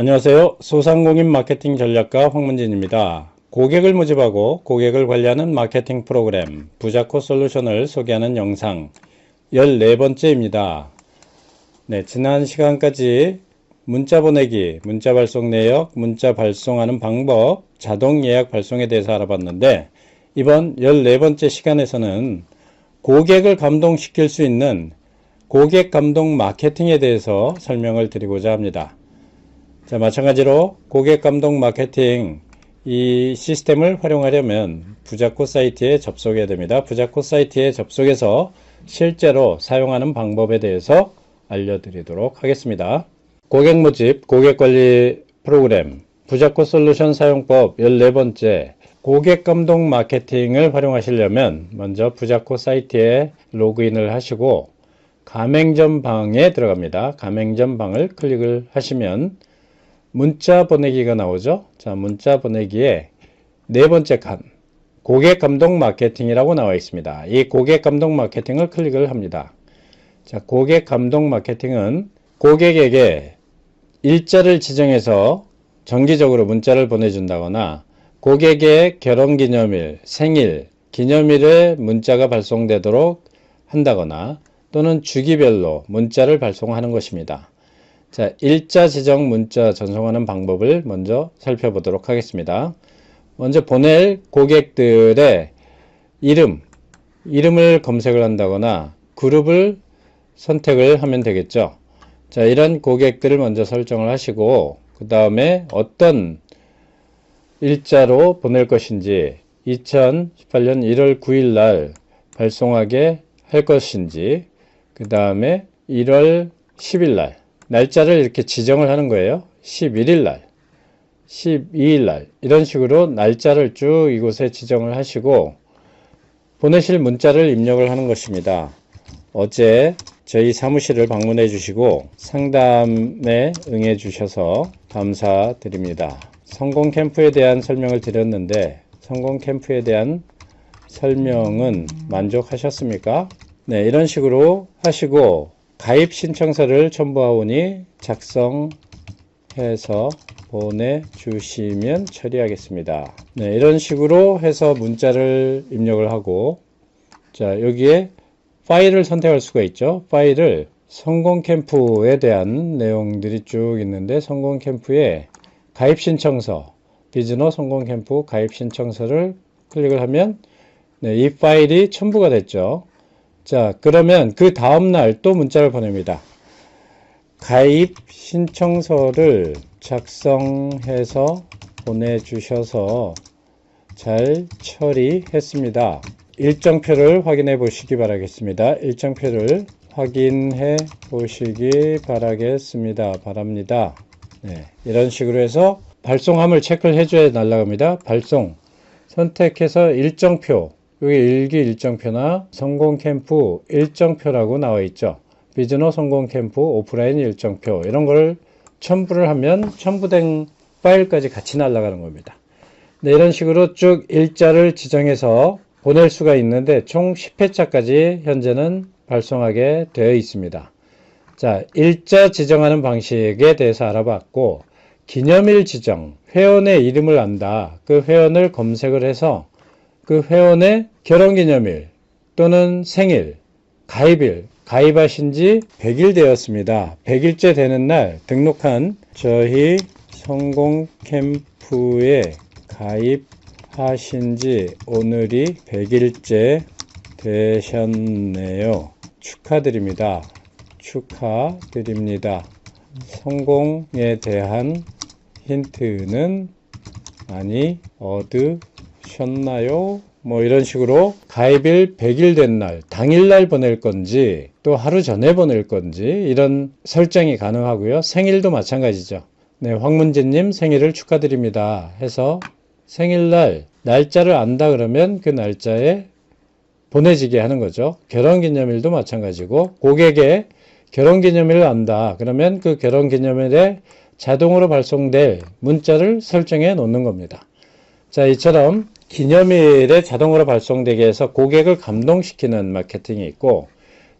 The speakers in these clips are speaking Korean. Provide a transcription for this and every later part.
안녕하세요. 소상공인 마케팅 전략가 황문진입니다. 고객을 모집하고 고객을 관리하는 마케팅 프로그램 부자코 솔루션을 소개하는 영상 14번째입니다. 네, 지난 시간까지 문자 보내기, 문자 발송 내역, 문자 발송하는 방법, 자동 예약 발송에 대해서 알아봤는데 이번 14번째 시간에서는 고객을 감동시킬 수 있는 고객 감동 마케팅에 대해서 설명을 드리고자 합니다. 자, 마찬가지로 고객 감동 마케팅 이 시스템을 활용하려면 부자코 사이트에 접속해야 됩니다. 부자코 사이트에 접속해서 실제로 사용하는 방법에 대해서 알려드리도록 하겠습니다. 고객 모집, 고객 관리 프로그램, 부자코 솔루션 사용법 14번째, 고객 감동 마케팅을 활용하시려면 먼저 부자코 사이트에 로그인을 하시고 가맹점 방에 들어갑니다. 가맹점 방을 클릭을 하시면 문자 보내기가 나오죠. 자, 문자 보내기에 네 번째 칸, 고객 감동 마케팅이라고 나와 있습니다. 이 고객 감동 마케팅을 클릭을 합니다. 자, 고객 감동 마케팅은 고객에게 일자를 지정해서 정기적으로 문자를 보내준다거나 고객의 결혼기념일, 생일, 기념일에 문자가 발송되도록 한다거나 또는 주기별로 문자를 발송하는 것입니다. 자, 일자 지정 문자 전송하는 방법을 먼저 살펴보도록 하겠습니다. 먼저 보낼 고객들의 이름, 이름을 검색을 한다거나 그룹을 선택을 하면 되겠죠. 자, 이런 고객들을 먼저 설정을 하시고 그 다음에 어떤 일자로 보낼 것인지 2018년 1월 9일 날 발송하게 할 것인지 그 다음에 1월 10일 날 날짜를 이렇게 지정을 하는 거예요. 11일 날, 12일 날 이런 식으로 날짜를 쭉 이곳에 지정을 하시고 보내실 문자를 입력을 하는 것입니다. 어제 저희 사무실을 방문해 주시고 상담에 응해 주셔서 감사드립니다. 성공 캠프에 대한 설명을 드렸는데 성공 캠프에 대한 설명은 만족하셨습니까? 네, 이런 식으로 하시고 가입 신청서를 첨부하오니 작성해서 보내주시면 처리하겠습니다. 네, 이런 식으로 해서 문자를 입력을 하고 자 여기에 파일을 선택할 수가 있죠. 파일을 성공 캠프에 대한 내용들이 쭉 있는데 성공 캠프에 가입 신청서 비즈너 성공 캠프 가입 신청서를 클릭을 하면 네, 이 파일이 첨부가 됐죠. 자, 그러면 그 다음날 또 문자를 보냅니다. 가입 신청서를 작성해서 보내주셔서 잘 처리했습니다. 일정표를 확인해 보시기 바라겠습니다. 일정표를 확인해 보시기 바라겠습니다. 바랍니다. 네, 이런 식으로 해서 발송함을 체크를 해줘야 날라갑니다. 발송 선택해서 일정표 여기 일기 일정표나 성공 캠프 일정표라고 나와 있죠. 비즈너 성공 캠프 오프라인 일정표 이런 걸 첨부를 하면 첨부된 파일까지 같이 날아가는 겁니다. 네, 이런 식으로 쭉 일자를 지정해서 보낼 수가 있는데 총 10회차까지 현재는 발송하게 되어 있습니다. 자, 일자 지정하는 방식에 대해서 알아봤고 기념일 지정, 회원의 이름을 안다. 그 회원을 검색을 해서 그 회원의 결혼기념일 또는 생일, 가입일, 가입하신 지 100일 되었습니다. 100일째 되는 날 등록한 저희 성공 캠프에 가입하신 지 오늘이 100일째 되셨네요. 축하드립니다. 축하드립니다. 성공에 대한 힌트는 많이 얻으 셨나요? 뭐 이런 식으로 가입일 100일 된 날, 당일날 보낼 건지 또 하루 전에 보낼 건지 이런 설정이 가능하고요. 생일도 마찬가지죠. 네, 황문재님 생일을 축하드립니다. 해서 생일날 날짜를 안다 그러면 그 날짜에 보내지게 하는 거죠. 결혼기념일도 마찬가지고 고객의 결혼기념일을 안다. 그러면 그 결혼기념일에 자동으로 발송될 문자를 설정해 놓는 겁니다. 자, 이처럼 기념일에 자동으로 발송되게 해서 고객을 감동시키는 마케팅이 있고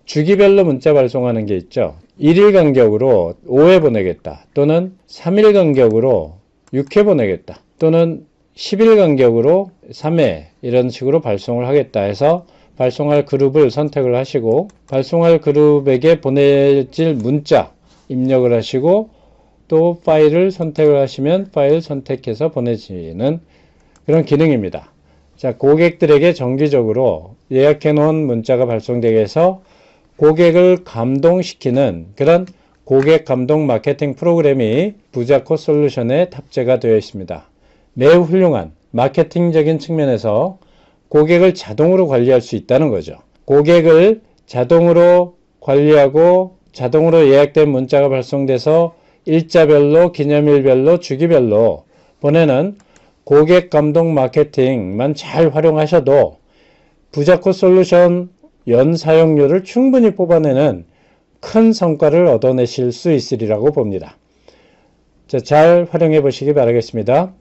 주기별로 문자 발송하는 게 있죠. 1일 간격으로 5회 보내겠다. 또는 3일 간격으로 6회 보내겠다. 또는 10일 간격으로 3회 이런 식으로 발송을 하겠다 해서 발송할 그룹을 선택을 하시고 발송할 그룹에게 보내질 문자 입력을 하시고 또 파일을 선택을 하시면 파일 선택해서 보내지는 그런 기능입니다. 자, 고객들에게 정기적으로 예약해 놓은 문자가 발송되게 해서 고객을 감동시키는 그런 고객 감동 마케팅 프로그램이 부자코 솔루션에 탑재가 되어 있습니다. 매우 훌륭한 마케팅적인 측면에서 고객을 자동으로 관리할 수 있다는 거죠. 고객을 자동으로 관리하고 자동으로 예약된 문자가 발송돼서 일자별로, 기념일별로, 주기별로 보내는 고객 감동 마케팅만 잘 활용하셔도 부자코 솔루션 연 사용료를 충분히 뽑아내는 큰 성과를 얻어내실 수 있으리라고 봅니다. 자, 잘 활용해 보시기 바라겠습니다.